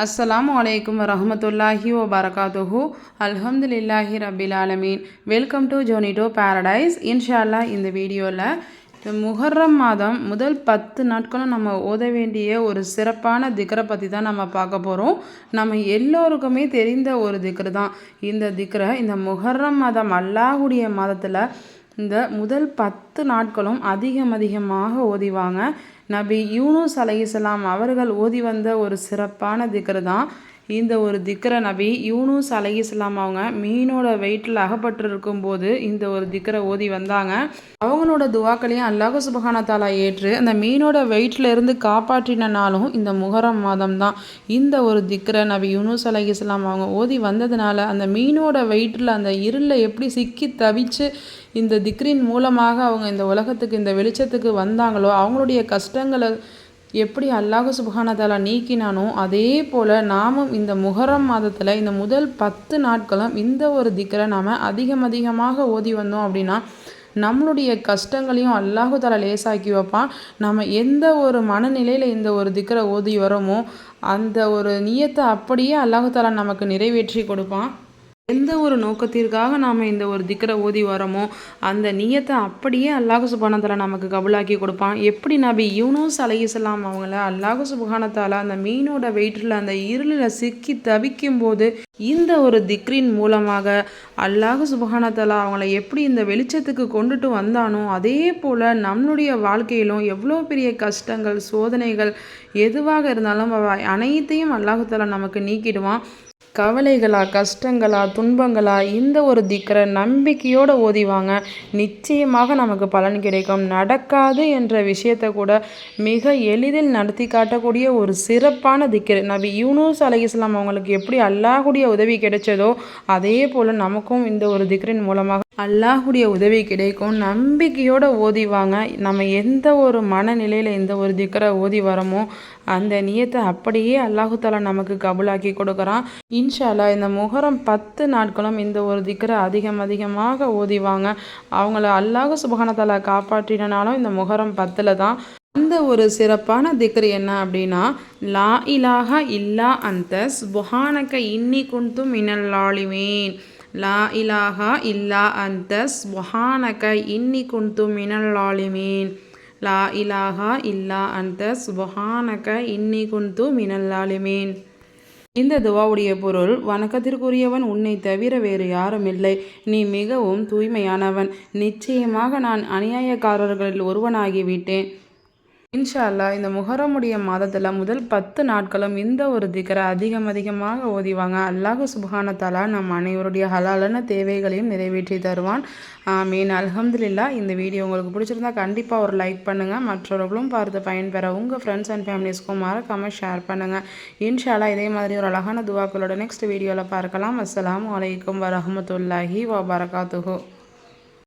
அஸ்ஸலாமு அலைக்கும் வரமத்துல்லாஹி ஓ பரகாத்துஹு அல்ஹம்துலில்லாஹி ரபில் ஆலமீன் வெல்கம் டு ஜோனிடோ பேரடைஸ் இன்ஷால்லா இந்த வீடியோவில் முஹர்ரம் மாதம் முதல் பத்து நாட்களும் நம்ம ஓத வேண்டிய ஒரு சிறப்பான திக்கரை பற்றி தான் நம்ம பார்க்க போகிறோம் நம்ம எல்லோருக்குமே தெரிந்த ஒரு திக்ரு தான் இந்த திக்ரை இந்த முஹர்ரம் மாதம் அல்லாஹுடைய மாதத்தில் இந்த முதல் பத்து நாட்களும் அதிகம் அதிகமாக ஓதிவாங்க. நபி யூனுஸ் அலைஹிஸ்ஸலாம் அவர்கள் ஓதி வந்த ஒரு சிறப்பான திகர் தான் இந்த ஒரு திக்கர நபி யூனுஸ் அலைஹிஸ்லாம் அவங்க மீனோட வெயிட்டில் அகப்பட்டிருக்கும் போது இந்த ஒரு திக்கர ஓதி வந்தாங்க. அவங்களோட துவாக்களையும் அல்லாஹு சுபஹான தாலா ஏற்று அந்த மீனோட வெயிட்டில் இருந்து காப்பாற்றினாலும் இந்த முகரம் மாதம் தான் இந்த ஒரு திக்கர நபி யூனுஸ் அலைஹிஸ்லாம் அவங்க ஓதி வந்ததுனால அந்த மீனோட வெயிட்டில் அந்த இருளில் எப்படி சிக்கி தவிச்சு இந்த திக்ரின் மூலமாக அவங்க இந்த உலகத்துக்கு இந்த வெளிச்சத்துக்கு வந்தாங்களோ அவங்களுடைய கஷ்டங்களை எப்படி அல்லாஹு சுபஹானதாலா நீக்கினானோ அதே போல் நாமும் இந்த முகரம் மாதத்தில் இந்த முதல் பத்து நாட்களும் இந்த ஒரு திக்கரை நாம் அதிகம் அதிகமாக ஓதி வந்தோம் அப்படின்னா நம்மளுடைய கஷ்டங்களையும் அல்லாஹு தலா லேசாக்கி வைப்பான். நம்ம எந்த ஒரு மனநிலையில் இந்த ஒரு திக்கரை ஓதி வரோமோ அந்த ஒரு நியத்தை அப்படியே அல்லாஹு தாலா நமக்கு நிறைவேற்றி கொடுப்பான். எந்த ஒரு நோக்கத்திற்காக நாம் இந்த ஒரு திக்கரை ஓதி வரோமோ அந்த நியத்தை அப்படியே அல்லாஹு சுபானத்தால் நமக்கு கபுலாக்கி கொடுப்பான். எப்படி நபி யூனோஸ் அலையிசலாம் அவங்கள அல்லாஹு சுபானத்தால் அந்த மீனோட வெயிட்டில் அந்த இருளில் சிக்கி தவிக்கும் போது இந்த ஒரு திக்ரின் மூலமாக அல்லாஹு சுபஹானத்தாலா அவங்கள எப்படி இந்த வெளிச்சத்துக்கு கொண்டுட்டு வந்தானோ அதே போல் நம்மளுடைய வாழ்க்கையிலும் எவ்வளோ பெரிய கஷ்டங்கள் சோதனைகள் எதுவாக இருந்தாலும் அனைத்தையும் அல்லாஹு நமக்கு நீக்கிடுவான். கவலைகளா கஷ்டங்களா துன்பங்களா இந்த ஒரு திக்கரை நம்பிக்கையோடு ஓதிவாங்க. நிச்சயமாக நமக்கு பலன் கிடைக்கும். நடக்காது என்ற விஷயத்தை கூட மிக எளிதில் நடத்தி காட்டக்கூடிய ஒரு சிறப்பான திக்கர். நபி யூனூஸ் அலி இஸ்லாம் அவங்களுக்கு எப்படி அல்லாஹுடைய உதவி கிடைச்சதோ அதே போல் நமக்கும் இந்த ஒரு திக்கரின் மூலமாக அல்லாஹுடைய உதவி கிடைக்கும். நம்பிக்கையோடு ஓதிவாங்க நம்ம எந்த ஒரு மனநிலையில் எந்த ஒரு திக்கரை ஓதி வரமோ அந்த நியத்தை அப்படியே அல்லாஹுத்தாலா நமக்கு கபுலாக்கி கொடுக்குறான். இன்ஷாலா இந்த முகரம் பத்து நாட்களும் இந்த ஒரு திக்கரை அதிகம் அதிகமாக ஓதிவாங்க அவங்கள அல்லாஹு சுபகானத்தாலா காப்பாற்றினாலும் இந்த முகரம் பத்தில் தான். அந்த ஒரு சிறப்பான திக்ரு என்ன அப்படின்னா லா இலாஹா இல்லா அந்த சுபஹானக்க இன்னி குந்தும் மினல்லாலிமேன் லா இலாஹா இல்லா அந்த சுபஹானக இன்னி குந்து மினல் லா இலாஹா இல்லா அந்த சுபஹானக இன்னி குந்து மினல் இந்த துவாவுடைய பொருள் வணக்கத்திற்குரியவன் உன்னை தவிர வேறு யாரும் இல்லை. நீ மிகவும் தூய்மையானவன். நிச்சயமாக நான் அநியாயக்காரர்களில் ஒருவனாகிவிட்டேன். இன்ஷா அல்லா இந்த முஹரமுடைய மாதத்தில் முதல் பத்து நாட்களும் இந்த ஒரு திக்கரை அதிகம் அதிகமாக ஓதிவாங்க அல்லாஹு சுபஹானத்தாலா நம் அனைவருடைய ஹலாலான தேவைகளையும் நிறைவேற்றி தருவான். மீன் அலமதுல்லா இந்த வீடியோ உங்களுக்கு பிடிச்சிருந்தா கண்டிப்பாக ஒரு லைக் பண்ணுங்கள் மற்றவர்களும் பார்த்து பயன்பெற உங்கள் ஃப்ரெண்ட்ஸ் அண்ட் ஃபேமிலிஸ்க்கும் மறக்காமல் ஷேர் பண்ணுங்கள் இன்ஷால்லா இதே மாதிரி ஒரு அழகான துவாக்களோட நெக்ஸ்ட் வீடியோவில் பார்க்கலாம். அஸ்லாம் வலைக்கம் வரமத்துல்லாஹி வபரகாத்துஹோ.